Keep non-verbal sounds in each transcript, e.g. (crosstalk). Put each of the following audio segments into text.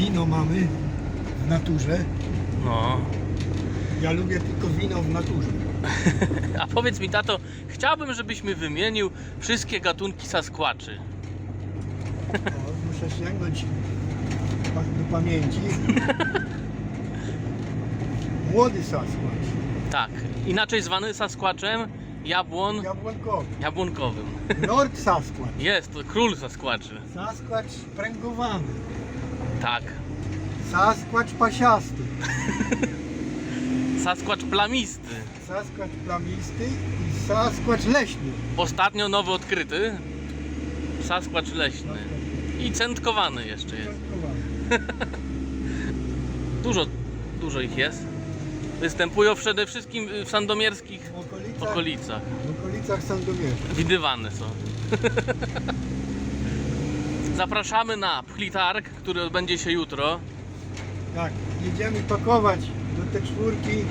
wino mamy w naturze. No. Ja lubię tylko wino w naturze. (laughs) A powiedz mi, tato, chciałbym, żebyś mi wymienił wszystkie gatunki saskłaczy. O, muszę sięgnąć pa- do pamięci. (laughs) Młody Sasquatch, Tak, inaczej zwany saskłaczem, jabłon jabłonkowy. jabłonkowym. Lord Sasquatch, Jest, to król saskłaczy. Sasquatch pręgowany, Tak. Sasquatch pasiasty, Sasquatch plamisty. Sasquatch plamisty i Sasquatch leśny. Ostatnio nowy odkryty. Sasquatch leśny. I centkowany jeszcze jest. (laughs) Dużo, dużo ich jest. Występują przede wszystkim w sandomierskich okolicach, okolicach. w okolicach Sandomierza. Widywane są. (laughs) Zapraszamy na Pchlitarg, który odbędzie się jutro. Tak, jedziemy pakować do tej czwórki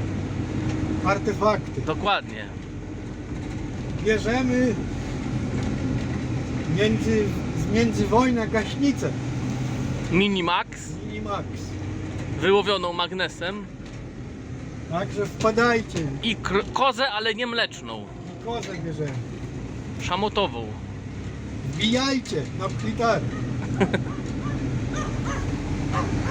artefakty. Dokładnie. Bierzemy między, z międzywojna gaśnicę Minimax, Minimax. wyłowioną magnesem Także wpadajcie i kr- kozę, ale nie mleczną, i kozę bierzemy. szamotową. Bijajcie na plitar. (laughs)